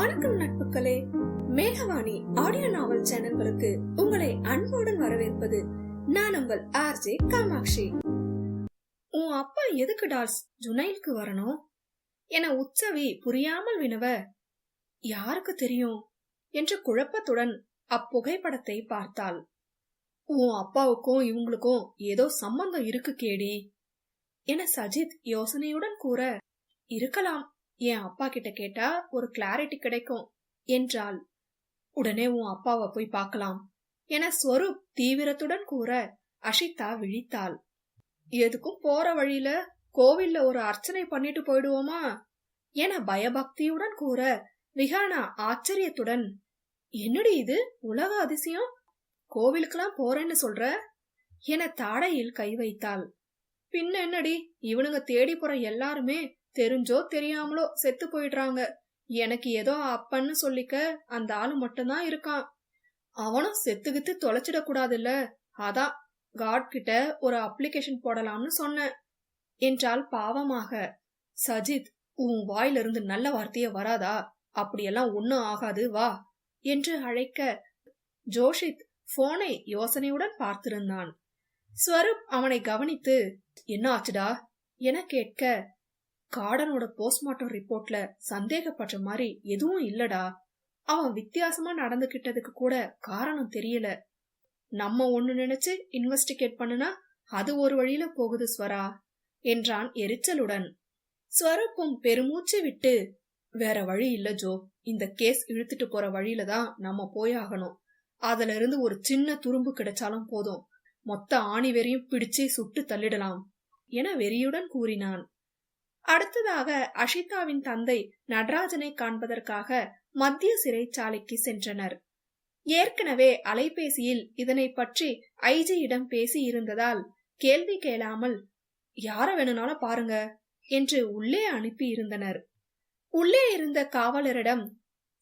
வணக்கம் நட்புகளே மேகவாணி ஆடியோ நாவல் சேனல்களுக்கு உங்களை அன்புடன் வரவேற்பது நான் உங்கள் ஆர்ஜே காமாட்சி. உன் அப்பா எதுக்கு டால்ஸ் ஜுனைலுக்கு வரணும்? என உற்சவி புரியாமல் வினவ யாருக்கு தெரியும்? என்ற குழப்பத்துடன் அப்புகைப்படத்தை பார்த்தாள். உன் அப்பாவுக்கும் இவங்களுக்கும் ஏதோ சம்பந்தம் இருக்கு கேடி என சஜித் யோசனையுடன் கூற இருக்கலாம் என் அப்பா கிட்ட கேட்டா ஒரு கிளாரிட்டி கிடைக்கும் என்றாள். உடனே உன் அப்பாவை போய் பார்க்கலாம் என ஸ்வரூப் தீவிரத்துடன் கூற அஷிதா விழித்தாள். எதுக்கும் போற வழியில கோவில்ல ஒரு அர்ச்சனை பண்ணிட்டு போயிடுவோமா என பயபக்தியுடன் கூற விஹானா ஆச்சரியத்துடன் என்னடி இது? உலக அதிசயம்? கோவிலுக்கெல்லாம் போறேன்னு சொல்ற? என தாடையில் கை வைத்தாள். பின்ன என்னடி? இவனுங்க தேடி போற எல்லாருமே தெரிஞ்சோ தெரியாமலோ செத்து போயிடுறாங்க. எனக்கு ஏதோ அப்பன்னு சொல்லிக்க அந்த ஆளு மட்டும்தான் இருக்கான். அவனும் செத்துகித்து தொலைச்சிடக்கூடாதுல்ல அதான் காட் கிட்ட ஒரு அப்ளிகேஷன் போடலாம்னு சொன்னேன். என்றால் பாவமாக சஜித் உன் வாயிலிருந்து நல்ல வார்த்தைய வராதா? அப்படியெல்லாம் ஒன்னும் ஆகாது வா. என்று அழைக்க ஜோஷித் போனை யோசனையுடன் பார்த்திருந்தான். ஸ்வரூப் அவனை கவனித்து என்ன ஆச்சுடா? என கேட்க கார்டனோட போஸ்ட்மார்ட்டம் ரிப்போர்ட்ல சந்தேகப்படுற மாதிரி எதுவும் இல்லடா. அவன் வித்தியாசமா நடந்துகிட்டதுக்கு கூட காரணம் தெரியல. நம்ம ஒண்ணு நினைச்சு இன்வெஸ்டிகேட் பண்ணுனா அது ஒரு வழியில போகுது ஸ்வரா என்றான் எரிச்சலுடன். ஸ்வரப்பும் பெருமூச்சு விட்டு வேற வழி இல்ல ஜோ. இந்த கேஸ் இழுத்துட்டு போற வழியில தான் நம்ம போயாகணும் அதுல இருந்து ஒரு சின்ன துரும்பு கிடைச்சாலும் போதும். மொத்த ஆணி வெறியும் பிடிச்சு சுட்டு தள்ளிடலாம் என வெறியுடன் கூறினான். அடுத்ததாக அஷிதாவின் தந்தை நடராஜனை காண்பதற்காக மத்திய சிறைச்சாலைக்கு சென்றனர். ஏற்கனவே அலைபேசியில் இதனை பற்றி ஐஜியிடம் பேசி இருந்ததால் கேள்வி கேளாமல் யார வேணும்னாலும் பாருங்க என்று உள்ளே அனுப்பி இருந்தனர் உள்ளே இருந்த காவலரிடம்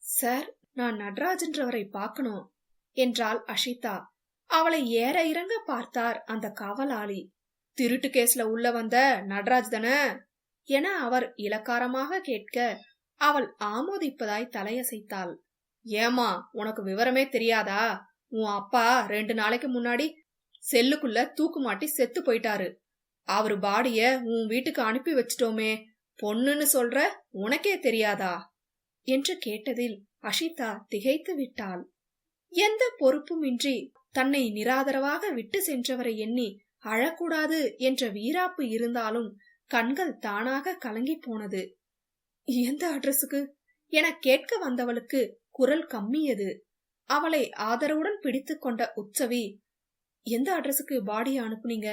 சார் நான் நடராஜன்றவரை பார்க்கணும் என்றாள் அஷிதா. அவளை ஏற இறங்க பார்த்தார் அந்த காவலாளி. திருட்டு கேஸ்ல உள்ள வந்த நடராஜ் தானே? என அவர் இலக்காரமாக கேட்க அவள் ஆமோதிப்பதாய் தலையசைத்தாள். ஏமா உனக்கு விவரமே தெரியாதா? உன் அப்பா ரெண்டு நாளைக்கு முன்னாடி செல்லுக்குள்ள தூக்கு மாட்டி செத்து போயிட்டாரு. அவரு பாடிய உன் வீட்டுக்கு அனுப்பி வச்சிட்டோமே பொண்ணுன்னு சொல்ற உனக்கே தெரியாதா? என்று கேட்டதில் அஷிதா திகைத்து விட்டாள். எந்த பொறுப்புமின்றி தன்னை நிராதரவாக விட்டு சென்றவரை எண்ணி அழக்கூடாது என்ற வீராப்பு இருந்தாலும் கண்கள் தானாக கலங்கி போனது. எந்த அட்ரஸுக்கு? என கேட்க வந்தவளுக்கு குரல் கம்மியது. அவளை ஆதரவுடன் பிடித்து கொண்ட உற்சவி எந்த அட்ரஸுக்கு பாடி அனுப்புனீங்க?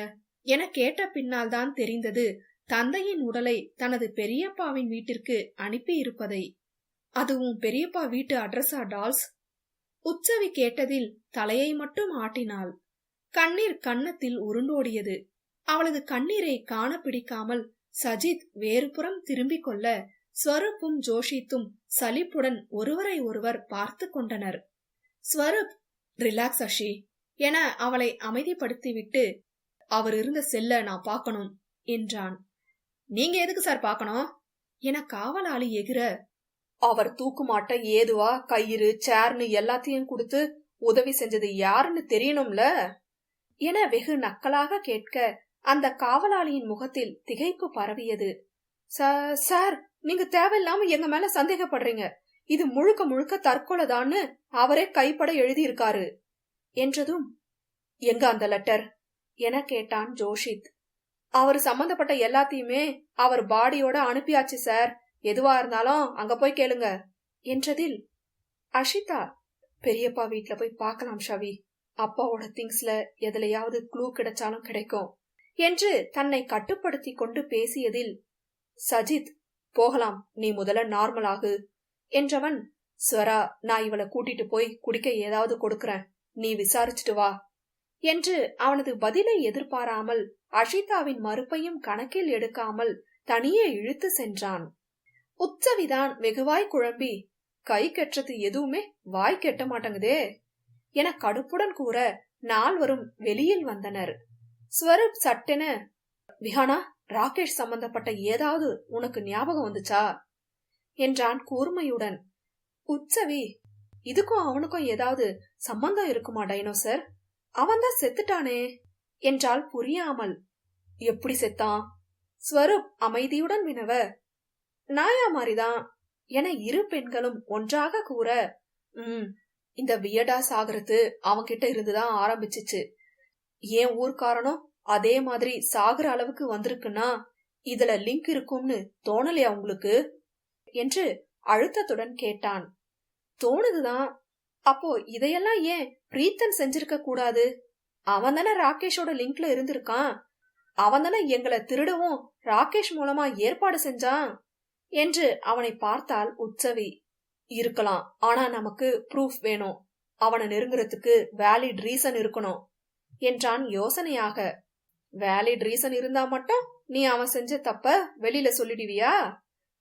என கேட்ட பின்னால் தான் தெரிந்தது தந்தையின் உடலை தனது பெரியப்பாவின் வீட்டிற்கு அனுப்பி இருப்பதை. அதுவும் பெரியப்பா வீட்டு அட்ரஸா டால்ஸ்? உற்சவி கேட்டதில் தலையை மட்டும் ஆட்டினாள். கண்ணீர் கன்னத்தில் உருண்டோடியது. அவளது கண்ணீரை காண பிடிக்காமல் சஜித் வேறுபுறம் திரும்பிக் கொள்ள ஸ்வரூப்பும் ஜோஷித்தும் சலிப்புடன் ஒருவரை ஒருவர் பார்த்து கொண்டனர். ஸ்வரூப் ரிலாக்ஸ் அஷி என அவளை அமைதிப்படுத்திவிட்டு அவர் இருந்த செல்ல நான் பார்க்கணும் என்றான். நீங்க எதுக்கு சார் பார்க்கணும்? என காவலாளி எகிர அவர் தூக்குமாட்ட ஏதுவா கயிறு சேர்னு எல்லாத்தையும் கொடுத்து உதவி செஞ்சது யாருன்னு தெரியணும்ல? என வெகு நக்கலாக கேட்க அந்த காவலாளியின் முகத்தில் திகைப்பு பரவியது. சார் நீங்க தேவையில்லாம எங்க மேல சந்தேகப்படுறீங்க. இது முழுக்க முழுக்க தற்கொலைதான்னு அவரே கைப்பட எழுதியிருக்காரு. என்றதும் எங்க அந்த லெட்டர்? என கேட்டான் ஜோஷித். அவர் சம்பந்தப்பட்ட எல்லாத்தையுமே அவர் பாடியோட அனுப்பியாச்சு சார். எதுவா இருந்தாலும் அங்க போய் கேளுங்க. என்றதில் அஷிதா பெரியப்பா வீட்ல போய் பார்க்கலாம் ஷவி. அப்பாவோட திங்ஸ்ல எதுலையாவது க்ளூ கிடைச்சாலும் கிடைக்கும். என்று தன்னை கட்டுப்படுத்தி கொண்டு பேசியதில் சஜித் போகலாம் நீ முதல்ல நார்மல் ஆகு என்றவன் ஸ்வரா நான் இவளை கூட்டிட்டு போய் குடிக்க ஏதாவது கொடுக்கறேன் நீ விசாரிச்சுட்டு வா என்று அவனது பதிலை எதிர்பாராமல் அஷிதாவின் மறுப்பையும் கணக்கில் எடுக்காமல் தனியே இழுத்து சென்றான். உச்சவிதான் வெகுவாய் குழம்பி கை கெட்டது எதுவுமே வாய் கெட்ட மாட்டேங்குதே என கடுப்புடன் கூற நால்வரும் வெளியில் வந்தனர். ஸ்வரூப் சட்டென விஹானா ராகேஷ் சம்பந்தப்பட்ட ஏதாவது உனக்கு ஞாபகம் வந்துச்சா? என்றான் கூர்மையுடன். உற்சவி இதுக்கும் அவனுக்கும் ஏதாவது சம்பந்தம் இருக்குமா டைனோசர்? அவன்தான் செத்துட்டானே என்றால் புரியாமல். எப்படி செத்தான்? ஸ்வரூப் அமைதியுடன் வினவ. நாயா மாதிரிதான் என இரு பெண்களும் ஒன்றாக கூற உம் இந்த வியடா சாகரத்து அவன்கிட்ட இருந்துதான் ஆரம்பிச்சிச்சு. ஏன் ஊர்க்காரனும் அதே மாதிரி சாகுற அளவுக்கு வந்திருக்குன்னா இதுல லிங்க் இருக்கும்னு தோணலையா உங்களுக்கு? என்று அழுத்தத்துடன் கேட்டான். தோணுதுதான். அப்போ இதையெல்லாம் ஏன் பிரீத்தன் செஞ்சிருக்க கூடாது? அவன் தானே ராகேஷோட லிங்க்ல இருந்திருக்கான். அவன் தானே எங்களை திருடவும் ராகேஷ் மூலமா ஏற்பாடு செஞ்சான் என்று அவனை பார்த்தால் உற்சவி. இருக்கலாம். ஆனா நமக்கு ப்ரூஃப் வேணும். அவனை நெருங்குறதுக்கு வேலிட் ரீசன் இருக்கணும். என்றான் யோசனையாக. வேலிட் ரீசன் இருந்தா மட்டும் நீ அவன் செஞ்ச தப்ப வெளியில சொல்லிடுவியா?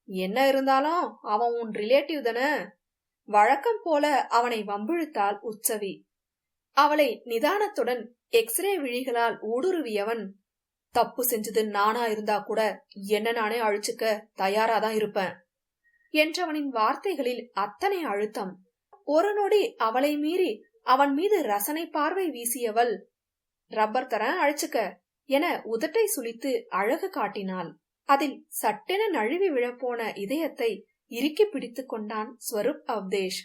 என்ன இருந்தாலும் அவன் உன் ரிலேட்டிவ் தானே. வழக்கம் போல அவனை வம்பிழுத்தாள் உற்சவி. அவளை நிதானத்துடன் எக்ஸ்ரே விழிகளால் ஊடுருவியவன். தப்பு செஞ்சது நானா இருந்தா கூட என்ன நானே அழிச்சுக்க தயாராதான் இருப்பேன் என்றவனின் வார்த்தைகளில் அத்தனை அழுத்தம். ஒரு நொடி அவளை மீறி அவன் மீது ரசனை பார்வை வீசியவள் ரப்பர் தரேன் அழிச்சுக்க என உதட்டை சுளித்து அழகு காட்டினாள். அதில் சட்டென நழுவி விழப்போன இதயத்தை இறுக்கி பிடித்துக் கொண்டான் ஸ்வரூப் அவதேஷ்.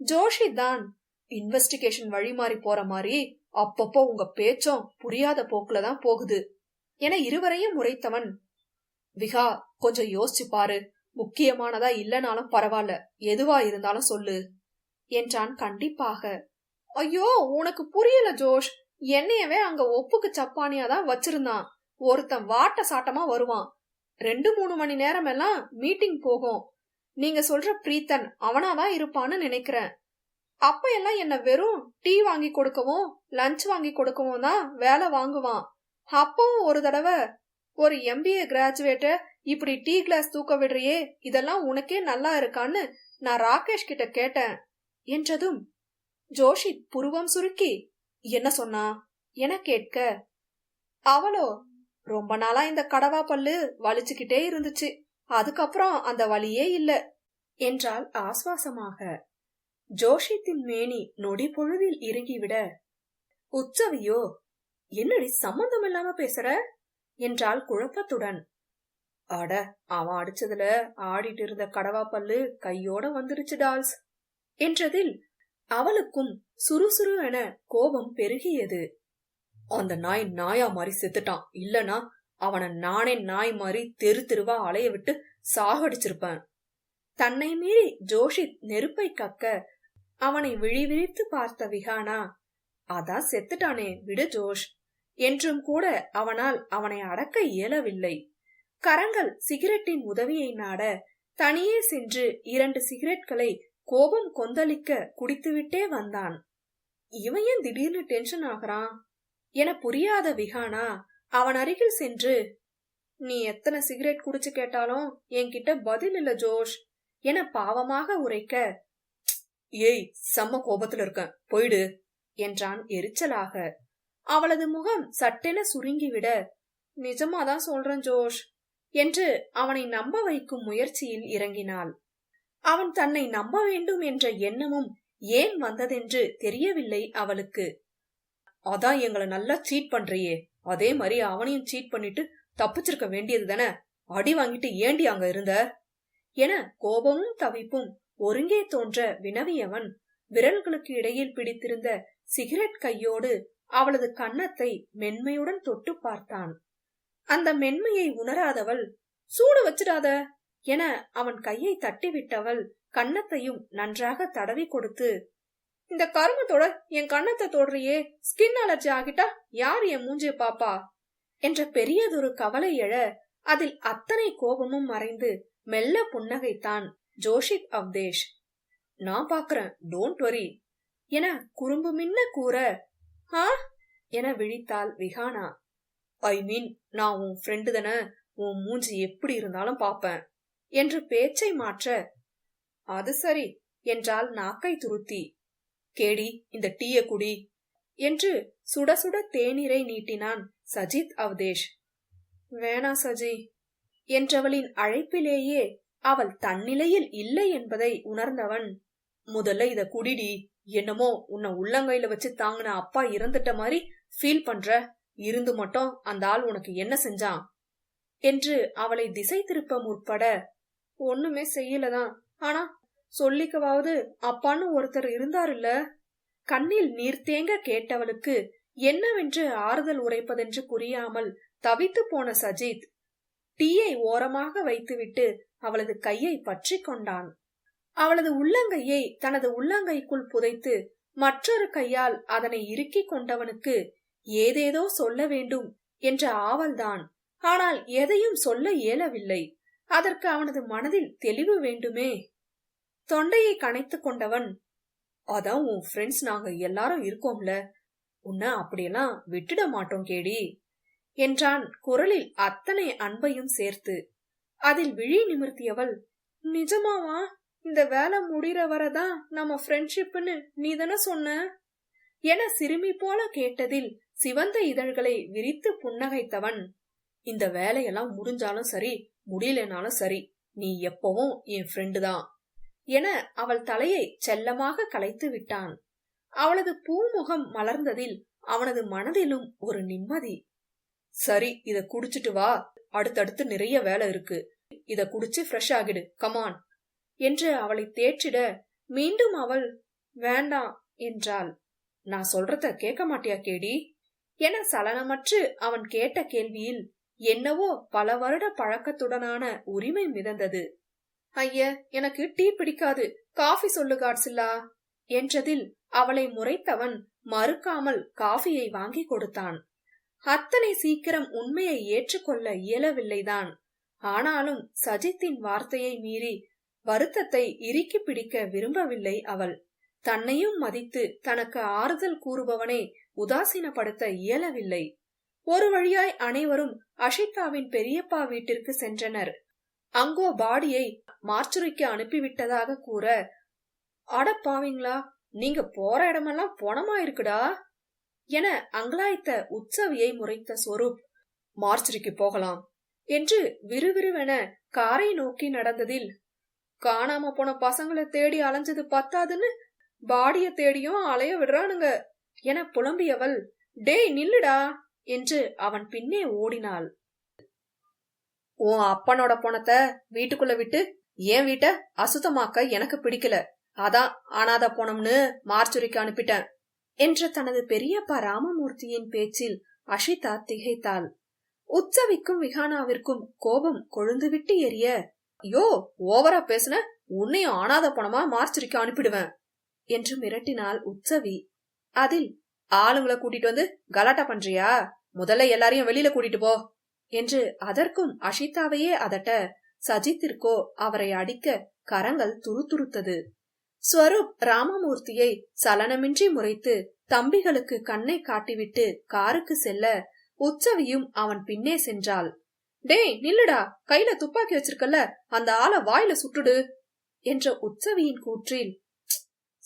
ஜோஷி தான் இன்வெஸ்டிகேஷன் வழி மாறி போற மாதிரி அப்பப்போ உங்க பேச்சும் புரியாத போக்குல தான் போகுது என இருவரையும் முறைத்தவன். விகா கொஞ்சம் யோசிச்சு பாரு. முக்கியமானதா இல்லனாலும் பரவாயில்ல எதுவா இருந்தாலும் சொல்லு என்றான் கண்டிப்பாக. ஐயோ உனக்கு புரியல ஜோஷ். என்னையவே அங்க ஒப்புக்கு சப்பானியா தான் வச்சிருந்தான். ஒருத்தன் வாட்ட சாட்டமா வருவான். ரெண்டு மூணு மணி நேரம் எல்லாம் மீட்டிங் போகும். நீங்க சொல்ற பிரீத்தன் அவனாதான் இருப்பான்னு நினைக்கிறேன். அப்ப எல்லாம் என்ன வெறும் டீ வாங்கி கொடுக்கவும் லஞ்ச் வாங்கி கொடுக்கவும் தான் வேலை வாங்குவான். அப்பவும் ஒரு தடவை ஒரு எம்பிஏ கிராஜுவேட்ட இப்படி டீ கிளாஸ் தூக்க விடுறியே இதெல்லாம் உனக்கே நல்லா இருக்கான்னு நான் ராகேஷ் கிட்ட கேட்டேன். என்றதும் ஜோஷி புருவம் சுருக்கி என்ன சொன்னா? என கேட்க அவளோ ரொம்ப நாளா இந்த கடவா பல்லு வலிச்சுக்கிட்டே இருந்துச்சு. அதுக்கப்புறம் அந்த வலியே இல்ல என்றால் ஆஸ்வாசமாக. ஜோஷித்தின் மேனி நொடி பொழுதில் இறங்கிவிட உச்சவியோ என்னடி சம்பந்தம் இல்லாம பேசுற? என்றால் குழப்பத்துடன். அட அவன் அடிச்சதுல ஆடிட்டு இருந்த கடவா பல்லு கையோட வந்துருச்சு டால்ஸ் என்றதில் அவளுக்கும் சுறுசுறு என கோபம் பெருகியது. அந்த நாய் நாயா மாதிரி செத்துட்டான். இல்லனா அவனை நானே நாய் மாதிரி தெரு தெருவா அலைய விட்டு சாகடிச்சிருப்பேன். தன்னை மீறி ஜோஷித் நெருப்பை கக்க அவனை விழிவிழித்து பார்த்த விகானா அதான் செத்துட்டானே விடு ஜோஷ் என்றும் கூட அவனால் அவனை அடக்க இயலவில்லை. கரங்கள் சிகரெட்டின் உதவியை நாட தனியே சென்று இரண்டு சிகரெட்களை கோபம் கொந்தளிக்க குடித்துவிட்டே வந்தான். இவன் ஏன் திடீர்னு டென்ஷன் ஆகுறான்? என புரியாத விகானா அவன் அருகில் சென்று நீ எத்தனை சிகரெட் குடிச்சு கேட்டாலும் என்கிட்ட பதில் இல்ல ஜோஷ் என பாவமாக உரைக்க ஏய் செம்ம கோபத்துல இருக்கேன். போயிடு என்றான் எரிச்சலாக. அவளது முகம் சட்டென சுருங்கிவிட நிஜமாதான் சொல்றேன் ஜோஷ் என்று அவனை நம்ப வைக்கும் முயற்சியில் இறங்கினாள். அவன் தன்னை நம்ப வேண்டும் என்ற எண்ணமும் ஏன் வந்ததென்று தெரியவில்லை அவளுக்கு. அதான் எங்களை நல்லா சீட் பண்றியே. அதே மாதிரி அவனையும் சீட் பண்ணிட்டு தப்பிச்சிருக்க வேண்டியது தானே? அடி வாங்கிட்டு ஏண்டி அங்க இருந்த? என கோபமும் தவிப்பும் ஒருங்கே தோன்ற வினவியவன் விரல்களுக்கு இடையில் பிடித்திருந்த சிகரெட் கையோடு அவளது கன்னத்தை மென்மையுடன் தொட்டு பார்த்தான். அந்த மென்மையை உணராதவள் சூடு வச்சிடாத. என அவன் கையை தட்டிவிட்டவள் கன்னத்தையும் நன்றாக தடவி கொடுத்து இந்த கருமத்தோட என் கன்னத்தை தொடறியே ஸ்கின் அலர்ஜி ஆகிட்டா யார் என் மூஞ்சே பாப்பா? என்ற பெரியதொரு கவலை எழ அதில் அத்தனை கோபமும் மறைந்து மெல்ல புன்னகைத்தான் ஜோஷித் அவ்தேஷ். நான் பாக்குறேன் டோன்ட் வரி என குறும்பு மின்ன கூற ஆ? என விழித்தாள் விஹானா. ஐ மீன் நான் உன் ஃப்ரெண்டு தானே உன் மூஞ்சி எப்படி இருந்தாலும் பாப்பேன். என்று பேச்சை மாற்ற அது சரி என்றால் நாக்கை துருத்தி. கேடி இந்த டீய குடி என்று சுட சுட தேநீரை நீட்டினான் சஜித் அவதேஷ். வேணா சஜி என்றவளின் அழைப்பிலேயே அவள் தன்னிலையில் இல்லை என்பதை உணர்ந்தவன். முதல்ல இத குடிடி என்னமோ உன்னை உள்ளங்கையில வச்சு தாங்கின அப்பா இறந்துட்ட மாதிரி ஃபீல் பண்ற இருந்து மட்டும் அந்த ஆள் உனக்கு என்ன செஞ்சான் என்று அவளை திசை திருப்ப முற்பட ஒண்ணுமே செய்யலதான். ஆனா சொல்லிக்கவாவது அப்பான்னு ஒருத்தர் இருந்தாருல்ல? கண்ணில் நீர் தேங்க கேட்டவளுக்கு என்னவென்று ஆறுதல் உரைப்பதென்று புரியாமல் தவித்து போன சஜித் டீயை ஓரமாக வைத்துவிட்டு அவளது கையை பற்றி கொண்டான். அவளது உள்ளங்கையை தனது உள்ளங்கைக்குள் புதைத்து மற்றொரு கையால் அதனை இறுக்கிக் கொண்டவனுக்கு ஏதேதோ சொல்ல வேண்டும் என்ற ஆவல்தான். ஆனால் எதையும் சொல்ல இயலவில்லை. அதற்கு அவனது மனதில் தெளிவு வேண்டுமே. தொண்டையை கணைத்து கொண்டவன் அதான் உன் ஃப்ரெண்ட்ஸ் நாங்க எல்லாரும் இருக்கோம்ல உன்னை அப்படியெல்லாம் விட்டுட மாட்டோம் கேடி என்றான் குரலில் அத்தனை அன்பையும் சேர்த்து. அதில் விழி நிமிர்த்தியவள் நிஜமாவா? இந்த வேலை முடிகிற வரதான் நம்ம ஃப்ரெண்ட்ஷிப்னு நீ தானே சொன்ன? என சிறுமி போல கேட்டதில் சிவந்த இதழ்களை விரித்து புன்னகைத்தவன் இந்த வேலையெல்லாம் முடிஞ்சாலும் சரி முடியலனாலும் சரி நீ எப்பவும் என் ஃப்ரெண்டு தான் என அவள் தலையை செல்லமாக கலைத்து விட்டான். அவளது பூமுகம் மலர்ந்ததில் அவனது மனதிலும் ஒரு நிம்மதி. சரி இத குடிச்சிட்டு வா அடுத்தடுத்து நிறைய வேலை இருக்கு இத குடிச்சு ஃப்ரெஷ் ஆகிடு கமான் என்று அவளை தேற்றிட மீண்டும் அவள் வேண்டாம் என்றாள். நான் சொல்றத கேட்க மாட்டியா கேடி? என சலனமற்று அவன் கேட்ட கேள்வியில் என்னவோ பல வருட பழக்கத்துடனான உரிமை மிதந்தது. ஐய எனக்கு டீ பிடிக்காது காஃபி சொல்லு காட்சில்லா என்றதில் அவளை முறைத்தவன் மறுக்காமல் காஃபியை வாங்கி கொடுத்தான். அத்தனை சீக்கிரம் உண்மையை ஏற்றுக்கொள்ள இயலவில்லைதான். ஆனாலும் சஜித்தின் வார்த்தையை மீறி வருத்தத்தை இறுக்கி பிடிக்க விரும்பவில்லை அவள். தன்னையும் மதித்து தனக்கு ஆறுதல் கூறுபவனை உதாசீனப்படுத்த இயலவில்லை. ஒரு வழியாய் அனைவரும் அஷிதாவின் பெரியப்பா வீட்டிற்கு சென்றனர். அங்கோ பாடியை மார்ச்சுரிக்கு அனுப்பிவிட்டதாக கூற அடப்பாவீங்களா நீங்க போற இடமெல்லாம் பொணமா இருக்குடா என அங்கலாய்த்த உற்சவியை முறைத்த ஸ்வரூப் மார்ச்சுரிக்கு போகலாம் என்று விறுவிறுவென காரை நோக்கி நடந்ததில் காணாம போன பசங்களை தேடி அலைஞ்சது பத்தாதுன்னு பாடிய தேடியும் அலைய விடுறானுங்க என புலம்பியவள் டேய் நில்லுடா என்று அவன் பின்னே ஓடினாள். உன் அப்பனோட பணத்தை வீட்டுக்குள்ள விட்டு என் வீட்டை அசுத்தமாக்க எனக்கு பிடிக்கல. அதான் அனாத போனம்னு மார்ச்சுரிக்கு அனுப்பிட்டேன் என்ற தனது பெரியப்பா ராமமூர்த்தியின் பேச்சில் அஷிதா திகைத்தாள். உற்சவிக்கும் விகானாவிற்கும் கோபம் கொழுந்துவிட்டு எரிய ஐயோ ஓவரா பேசுன? உன்னையும் ஆனாத பணமா மார்ச்சுரிக்கு அனுப்பிடுவேன் என்று மிரட்டினாள் உற்சவி அதில் ஆளுங்களை கூட்டிட்டு வந்து கலாட்டா பண்றியா? முதல்ல எல்லாரையும் வெளியில கூட்டிட்டு போ என்று அதற்கும் அஷிதாவையே அதட்ட சஜித்திற்கோ அவரை அடிக்க கரங்கள் துருத்துருத்தது. ஸ்வரூப் ராமமூர்த்தியை சலனமின்றி முறைத்து தம்பிகளுக்கு கண்ணை காட்டிவிட்டு காருக்கு செல்ல உற்சவியும் அவன் பின்னே சென்றாள். டேய் நில்லுடா. கையில துப்பாக்கி வச்சிருக்கல அந்த ஆளை வாயில சுட்டுடு என்ற உற்சவியின் கூற்றில்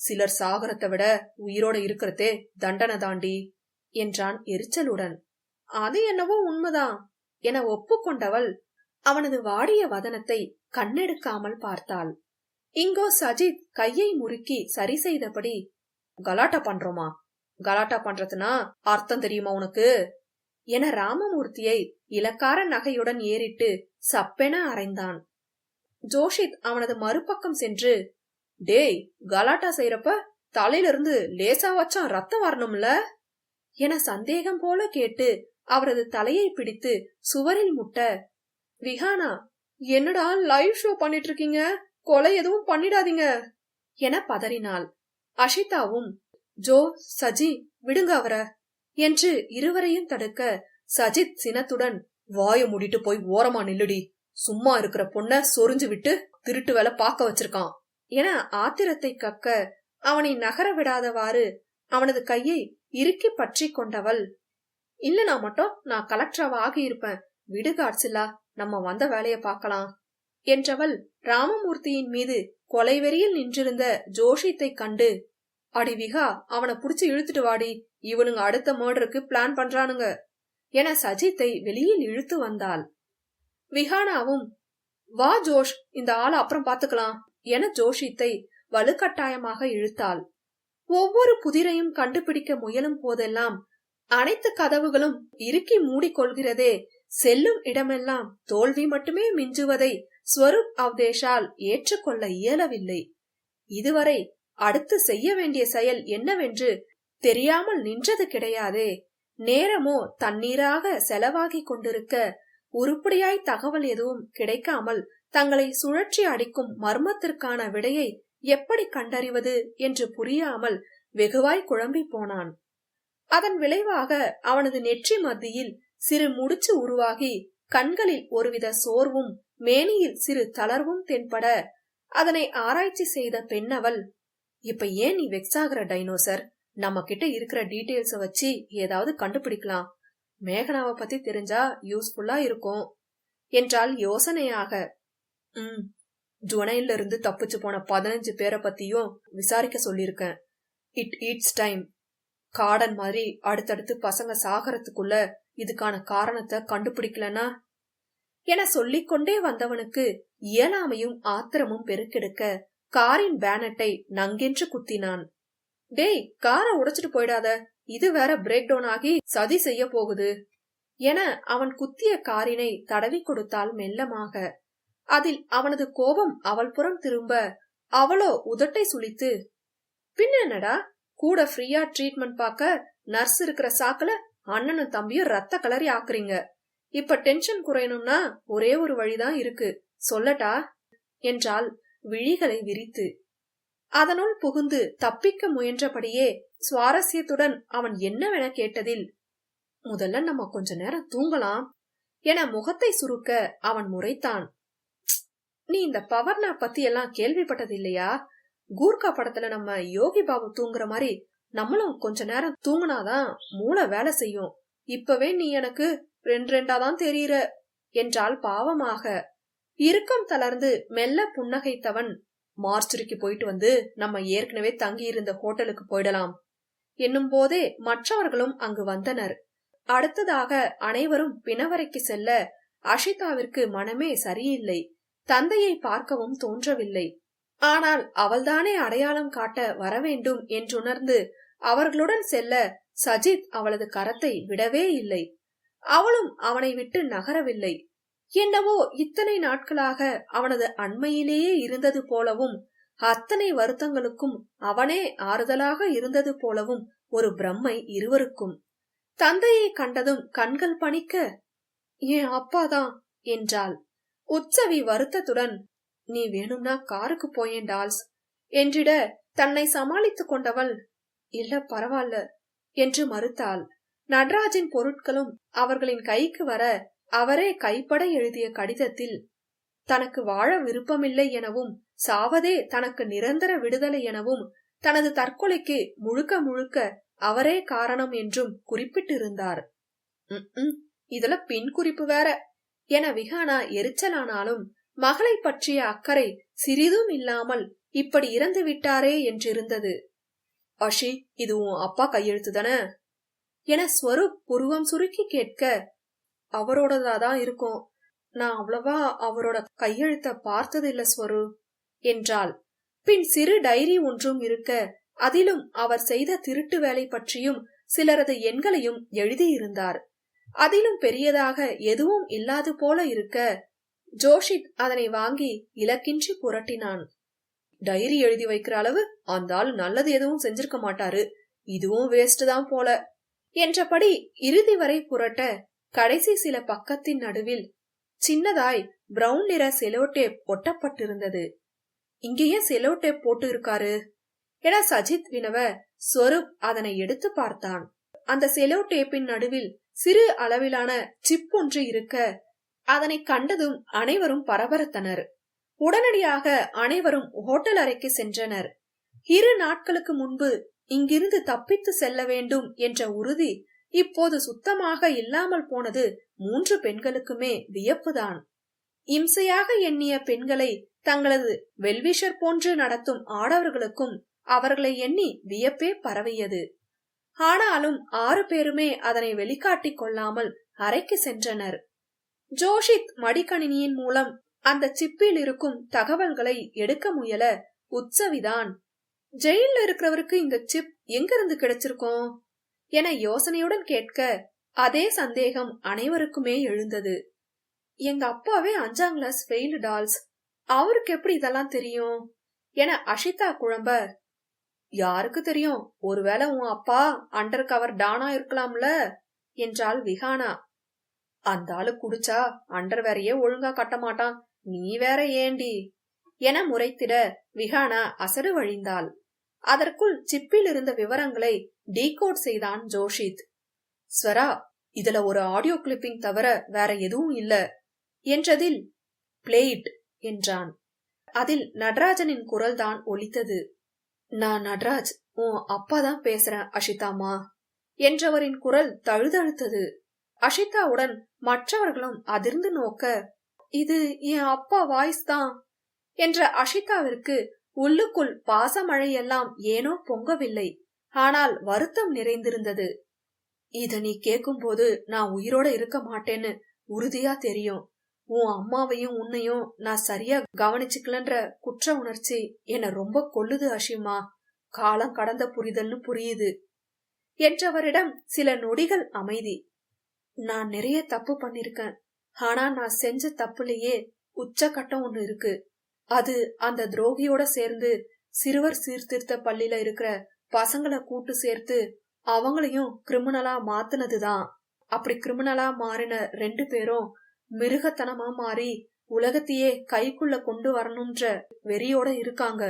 சிலர் சாகரத்தை விட உயிரோட இருக்கிறதே தண்டனை தாண்டி என்றான் எரிச்சலுடன். அது என்னவோ உண்மைதான் என ஒப்புக்கொண்டவள் அவனது வாடிய வதனத்தை கண்ணெடுக்காமல் பார்த்தாள். இங்கோ சஜித் கையை முறுக்கி சரி செய்தபடி கலாட்டா பண்றோமா? கலாட்டா பண்றதுனா அர்த்தம் தெரியுமா உனக்கு? என ராமமூர்த்தியை இலக்கார நகையுடன் ஏறிட்டு சப்பென அறைந்தான். ஜோஷித் அவனது மறுபக்கம் சென்று டேய் கலாட்டா செய்யறப்ப தலையிலிருந்து லேசா வச்சான் ரத்தம் வரணும்ல? என சந்தேகம் போல கேட்டு அவரது தலையை பிடித்து சுவரில் முட்ட. விஹானா என்னடா லைவ் ஷோ பண்ணிட்டு இருக்கீங்க கொலை எதுவும் பண்ணிடாதீங்க! என பதறினாள். அஷிதாவும் ஜோ சஜி விடுங்க அவர! என்று இருவரையும் தடுக்க சஜித் சினத்துடன் வாய மூடிட்டு போய் ஓரமா நில்லுடி. சும்மா இருக்கிற பொண்ண சொரிஞ்சு விட்டு திருட்டு வேலை பார்க்க வச்சிருக்கான். என ஆத்திரத்தை கக்க அவனை நகர விடாதவாறு அவனது கையை இறுக்கி பற்றி கொண்டவள். இல்லனா மட்டும் நான் கலெக்டராவா ஆகியிருப்பேன். விடுகாட்சில்லா நம்ம வந்த வேலைய பார்க்கலாம் என்றவள் ராமமூர்த்தியின் மீது கொலைவெறியில் நின்றிருந்த ஜோஷித்தை கண்டு அடி விகா அவனை புடிச்சு இழுத்துட்டு வாடி. இவனுங்க அடுத்த மர்டருக்கு பிளான் பண்றானுங்க என சஜித்தை வெளியில் இழுத்து வந்தாள். விஹானாவும் வா ஜோஷ் இந்த ஆளை அப்புறம் பாத்துக்கலாம். என ஜோஷித்தை வலுக்கட்டாயமாக இழுத்தாள். ஒவ்வொரு புதிரையும் கண்டுபிடிக்க முயலும் போதெல்லாம் அனைத்து கதவுகளும் இறுக்கி மூடிக்கொள்கிறதே. செல்லும் இடமெல்லாம் தோல்வி மட்டுமே மிஞ்சுவதை ஸ்வரூப் அவதேஷால் ஏற்றுக்கொள்ள இயலவில்லை. இதுவரை அடுத்து செய்ய வேண்டிய செயல் என்னவென்று தெரியாமல் நின்றது கிடையாதே. நேரமோ தண்ணீராக செலவாகிக் கொண்டிருக்க உருப்படியாய் தகவல் எதுவும் கிடைக்காமல் தங்களை சுழற்றி அடிக்கும் மர்மத்திற்கான விடையை எப்படி கண்டறிவது என்று புரியாமல் வெகுவாய் குழம்பி போனான். அதன் விளைவாக அவனது நெற்றி மத்தியில் சிறு முடிச்சு உருவாகி கண்களில் ஒருவித சோர்வும் மேனியில் சிறு தளர்வும் தென்பட அதனை ஆராய்ச்சி செய்த பெண்ணவள் இப்ப ஏன் நீ வெக்ஸ் ஆகிற டைனோசர்? நம்ம கிட்ட இருக்கிற டீடைல்ஸ வச்சு ஏதாவது கண்டுபிடிக்கலாம். மேகனாவை பத்தி தெரிஞ்சா யூஸ்ஃபுல்லா இருக்கும் என்றால் யோசனையாக ம். ஜுனைன்ல இருந்து தப்பிச்சு போன பதினஞ்சு பேரை பத்தியும் விசாரிக்க சொல்லியிருக்கேன். இட் ஈட்ஸ் டைம் காடன் மாதிரி அடுத்தடுத்து பசங்க சாகறதுக்குள்ள இதுக்கான காரணத்தை கண்டுபிடிக்கலனா? என சொல்லிக்கொண்டே வந்தவனுக்கு இயலாமையும் ஆத்திரமும் பெருக்கெடுக்க காரின் பேனட்டை நங்கென்று குத்தினான். டேய் காரை உடைச்சிட்டு போயிடாத. இது வேற பிரேக் டவுன் ஆகி சதி செய்ய போகுது. என அவன் குத்திய காரினை தடவி கொடுத்தால் மெல்லமாக. அதில் அவனது கோபம் அவள் புறம் திரும்ப அவளோ உதட்டை சுளித்து. பின்னடா கூட ஃப்ரீயா ட்ரீட்மெண்ட் பார்க்க நர்ஸ் இருக்கிற சாக்குல அண்ணனும் தம்பியும் ரத்த கலரி ஆக்குறீங்க. இப்ப டென்ஷன் குறையணும்னா ஒரே ஒரு வழிதான் இருக்கு. சொல்லட்டா? என்றால் விழிகளை விரித்து. அதனுள் புகுந்து தப்பிக்க முயன்றபடியே சுவாரஸ்யத்துடன் அவன் என்னவென கேட்டதில் முதல்ல நம்ம கொஞ்ச நேரம் தூங்கலாம் என முகத்தை சுருக்க அவன் முறைத்தான். நீ இந்த பவர்னா பத்தி எல்லாம் கேள்விப்பட்டது இல்லையா கூர்கா படத்துல நம்ம யோகி பாபு தூங்குற மாதிரி நம்மளும் கொஞ்ச நேரம் தூங்குனாதான் மூளை வேலை செய்யும். இப்பவே நீ எனக்கு ரெண்டு ரெண்டாதான் தெரியுற என்றால் பாவமாக. இறுக்கம் தளர்ந்து மெல்ல புன்னகைத்தவன் மார்ச்சுரிக்கு போயிட்டு வந்து நம்ம ஏற்கனவே தங்கியிருந்த ஹோட்டலுக்கு போயிடலாம். என்னும் போதே மற்றவர்களும் அங்கு வந்தனர். அடுத்ததாக அனைவரும் பிணவரைக்கு செல்ல அஷிதாவிற்கு மனமே சரியில்லை. தந்தையை பார்க்கவும் தோன்றவில்லை. ஆனால் அவள்தானே அடையாளம் காட்ட வரவேண்டும் என்றுணர்ந்து அவர்களுடன் செல்ல சஜித் அவளது கரத்தை விடவே இல்லை. அவளும் அவனை விட்டு நகரவில்லை. என்னவோ இத்தனை நாட்களாக அவனது அண்மையிலேயே இருந்தது போலவும் அத்தனை வருத்தங்களுக்கும் அவனே ஆறுதலாக இருந்தது போலவும் ஒரு பிரம்மை இருவருக்கும். தந்தையை கண்டதும் கண்கள் பணிக்க என் அப்பாதான்? என்றாள். உற்சவி வருத்தத்துடன் நீ வேணும்னா காருக்கு போயேன் டால்ஸ். என்றிட தன்னை சமாளித்துக் கொண்டவள் இல்ல பரவாயில்ல என்று மறுத்தாள். நடராஜின் பொருட்களும் அவர்களின் கைக்கு வர அவரே கைப்பட எழுதிய கடிதத்தில் தனக்கு வாழ விருப்பமில்லை எனவும் சாவதே தனக்கு நிரந்தர விடுதலை எனவும் தனது தற்கொலைக்கு முழுக்க முழுக்க அவரே காரணம் என்றும் குறிப்பிட்டிருந்தார். இதுல பின் குறிப்பு வேற. என விகானா எரிச்சலானாலும் மகளை பற்றிய அக்கறை சிறிதும் இல்லாமல் இப்படி இறந்து விட்டாரே என்றிருந்தது. அஷி இது உன் அப்பா கையெழுத்து தானே என ஸ்வரூப் புருவம் சுருக்கி கேட்க அவரோடதாதான் இருக்கும். நான் அவ்வளவா அவரோட கையெழுத்த பார்த்தது இல்ல ஸ்வரு என்றாள். பின் சிறு டைரி ஒன்றும் இருக்க அதிலும் அவர் செய்த திருட்டு வேலை பற்றியும் சிலரது எண்களையும் எழுதியிருந்தார். அதிலும் பெரியதாக எதுவும் இல்லாது போல இருக்க. ஜோஷித் அதனை வாங்கி இலக்கின்றி புரட்டினான். டைரி எழுதி வைக்கிற அளவு அந்த ஆள் நல்லது எதுவும் செஞ்சிருக்க மாட்டாரு. இதுவும் வேஸ்ட் தான் போல. என்றபடி இறுதி வரை புரட்ட கடைசி சில பக்கத்தின் நடுவில் சின்னதாய் பிரவுன் நிற செலோடேப் ஒட்டப்பட்டிருந்தது. இங்கேயே செலோடேப் போட்டு இருக்காரு என சஜித் வினவ ஸ்வரூப் அதனை எடுத்து பார்த்தான். அந்த செலோ டேப்பின் நடுவில் சிறு அளவிலான சிப் ஒன்று இருக்க அதனை கண்டதும் அனைவரும் பரபரத்தனர். உடனடியாக அனைவரும் ஹோட்டல் அறைக்கு சென்றனர். இரு நாட்களுக்கு முன்பு இங்கிருந்து தப்பித்து செல்ல வேண்டும் என்ற உறுதி இப்போது சுத்தமாக இல்லாமல் போனது மூன்று பெண்களுக்குமே வியப்புதான். இம்சையாக எண்ணிய பெண்களை தங்களது வெல்விஷர் போன்று நடத்தும் ஆடவர்களுக்கும் அவர்களை எண்ணி வியப்பே பரவியது. ஆனாலும் ஆறு பேருமே அதனை வெளிக்காட்டிக் கொள்ளாமல் அறைக்கு சென்றனர். ஜோஷித் மடிக்கணினியின் மூலம் அந்த சிப்பில் இருக்கும் தகவல்களை எடுக்க முயல உற்சவிதான். ஜெயில இருக்கிறவருக்கு இந்த சிப் எங்கிருந்து கிடைச்சிருக்கும்? என யோசனையுடன் கேட்க அதே சந்தேகம் அனைவருக்குமே எழுந்தது. எங்க அப்பாவே அஞ்சாம் கிளாஸ் ஃபெயில்டு டால்ஸ். அவருக்கு எப்படி இதெல்லாம் தெரியும்? என அஷிதா குழம்ப யாருக்கு தெரியும்? ஒருவேளை உன் அப்பா அண்டர் கவர் டானா இருக்கலாம்ல? என்றாள் விஹானா. அந்த ஆளு குடிச்சா அண்டர் வேறையே ஒழுங்கா கட்ட மாட்டான். நீ வேற ஏண்டி? என முறைத்திட விஹானா அசடு வழிந்தாள். அதற்குள் சிப்பில் இருந்த விவரங்களை டீகோட் செய்தான் ஜோஷித். ஸ்வரா இதுல ஒரு ஆடியோ கிளிப்பிங் தவிர வேற எதுவும் இல்ல என்றதில் பிளேட் என்றான். அதில் நடராஜனின் குரல்தான் ஒலித்தது. நான் நடராஜ் உன் அப்பா தான் பேசுறேன் அஷிதாமா என்றவரின் குரல் தழுதழுத்தது. அஷிதாவுடன் மற்றவர்களும் அதிர்ந்து நோக்க இது என் அப்பா வாய்ஸ் தான் என்ற அஷிதாவிற்கு உள்ளுக்குள் பாசமழையெல்லாம் ஏனோ பொங்கவில்லை ஆனால் வருத்தம் நிறைந்திருந்தது. இத நீ கேக்கும்போது நான் உயிரோட இருக்க மாட்டேன்னு உறுதியா தெரியும். உன் அம்மாவையும் உன்னையும் நான் சரியா கவனிச்சுக்கலன்ற குற்ற உணர்ச்சி என்ன ரொம்ப கொல்லுது அஷிமா. காலம் கடந்த புரிதல்னு புரியுது. என்றவரிடம் சில நொடிகள் அமைதி. நான் நிறைய தப்பு பண்ணிருக்கேன். ஆனா நான் செஞ்ச தப்புலயே உச்சக்கட்டம் ஒண்ணு இருக்கு. அது அந்த துரோகியோட சேர்ந்து சிறுவர் சீர்திருத்த பள்ளியில இருக்கிற பசங்களை கூட்டு சேர்த்து அவங்களையும் கிரிமினலா மாத்துனதுதான். அப்படி கிரிமினலா மாறின ரெண்டு பேரும் மிருகத்தனமா மாறி உலகத்தையே கைக்குள்ள கொண்டு வரணும்ன்ற வெறியோட இருக்காங்க.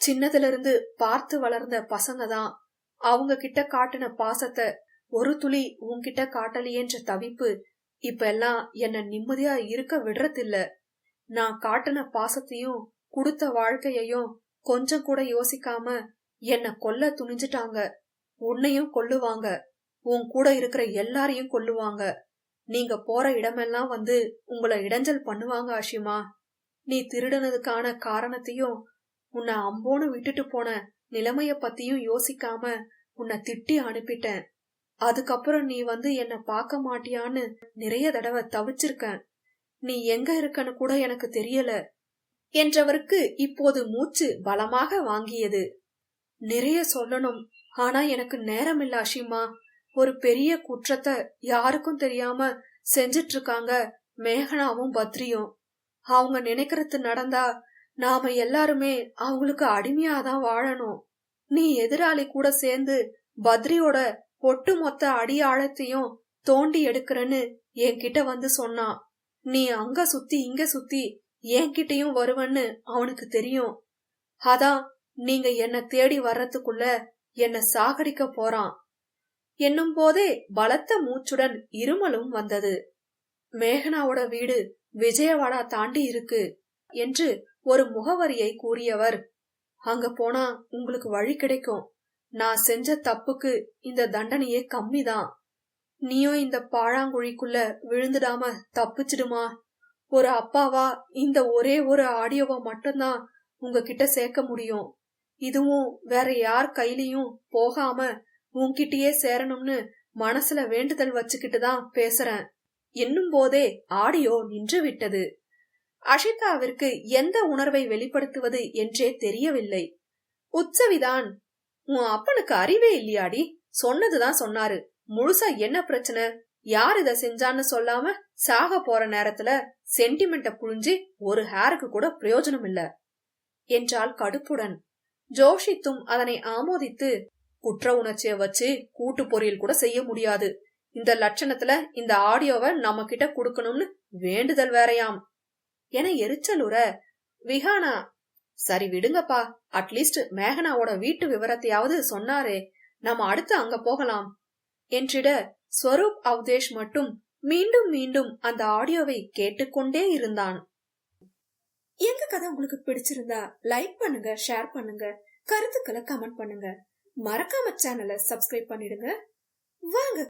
சின்னதுல இருந்து பார்த்து வளர்ந்த பசங்க தான் அவங்க கிட்ட காட்டின பாசத்தை ஒரு துளி உன்கிட்ட காட்டலையேன்ற தவிப்பு இப்ப எல்லாம் என்ன நிம்மதியா இருக்க விடுறதில்ல. நான் காட்டின பாசத்தையும் கொடுத்த வாழ்க்கையையும் கொஞ்சம் கூட யோசிக்காம என்ன கொல்ல துணிஞ்சிட்டாங்க. உன்னையும் கொல்லுவாங்க. உன் கூட இருக்கிற எல்லாரையும் கொல்லுவாங்க. நீங்க போற இடமெல்லாம் வந்து உங்களை இடைஞ்சல் பண்ணுவாங்க அஷிமா நீ திருடனதுக்கான காரணத்தையும் உன்னை அம்போன்னு விட்டுட்டு போன நிலைமைய பத்தியும் யோசிக்காம உன்னை திட்டி அனுப்பிட்டேன். அதுக்கப்புறம் நீ வந்து என்ன பார்க்க மாட்டியான்னு நிறைய தடவை தவிச்சிருக்கேன். நீ எங்க இருக்கன்னு கூட எனக்கு தெரியல. என்றவருக்கு இப்போது மூச்சு பலமாக வாங்கியது. நிறைய சொல்லணும் ஆனா எனக்கு நேரம் இல்ல அஷிமா ஒரு பெரிய குற்றத்தை யாருக்கும் தெரியாம செஞ்சிட்டு இருக்காங்க மேகனாவும் பத்ரியும். அவங்க நினைக்கிறது நடந்தா நாம எல்லாருமே அவங்களுக்கு அடிமையாதான் வாழணும். நீ எதிராளி கூட சேர்ந்து பத்ரியோட ஒட்டுமொத்த அடியாழத்தையும் தோண்டி எடுக்கிறன்னு என்கிட்ட வந்து சொன்னான் நீ அங்க சுத்தி இங்க சுத்தி என்கிட்டயும் வருவன்னு அவனுக்கு தெரியும். அதான் நீங்க என்ன தேடி வர்றதுக்குள்ள என்ன சாகடிக்க போறான். என்னும் போதே பலத்த மூச்சுடன் இருமலும் வந்தது. மேகனாவோட வீடு விஜயவாடா தாண்டி இருக்கு என்று ஒரு முகவரியை கூறியவர். அங்க போனா உங்களுக்கு வழி கிடைக்கும். நான் செஞ்ச தப்புக்கு இந்த தண்டனையே கம்மிதான். நீயும் இந்த பாழாங்குழிக்குள்ள விழுந்துடாம தப்பிச்சிடுமா? ஒரு அப்பாவா இந்த ஒரே ஒரு ஆடியோவை மட்டும்தான் உங்ககிட்ட சேர்க்க முடியும். இதுவும் வேற யார் கையிலயும் போகாம உன்கிட்டயே சேரணும்னு மனசுல வேண்டுதல் வச்சுக்கிட்டு தான் பேசுறேன். என்னும் போதே ஆடியோ நின்று விட்டது அஷிதாவிற்கு எந்த உணர்வை வெளிப்படுத்துவது என்றே தெரியவில்லை. உற்சவிதான் உன் அப்பனுக்கு அறிவே இல்லையாடி? சொன்னதுதான் சொன்னாரு. முழுசா என்ன பிரச்சனை? யார் இத செஞ்சான்னு சொல்லாம சாக போற நேரத்துல சென்டிமெண்ட புழிஞ்சு ஒரு ஹேருக்கு கூட பிரயோஜனம் இல்ல என்றால் கடுப்புடன். ஜோஷித்தும் அதனை ஆமோதித்து குற்ற உணர்ச்சியை வச்சு கூட்டு பொரியல் கூட செய்ய முடியாது. இந்த லட்சணத்துல இந்த ஆடியோவை நம்ம கிட்ட குடுக்கணும்னு வேண்டுதல் வேறையாம். என எரிச்சலுற விஹானா சரி விடுங்கப்பா. அட்லீஸ்ட் மேகனாவோட வீட்டு விவரத்தையாவது சொன்னாரே. நம்ம அடுத்து அங்க போகலாம். என்றிட ஸ்வரூப் அவதேஷ் மட்டும் மீண்டும் மீண்டும் அந்த ஆடியோவை கேட்டுக்கொண்டே இருந்தான். எங்க கதை உங்களுக்கு பிடிச்சிருந்தா லைக் பண்ணுங்க ஷேர் பண்ணுங்க. கருத்துக்களை கமெண்ட் பண்ணுங்க. மறக்காம சேனலை சப்ஸ்கிரைப் பண்ணிடுங்க. வாங்க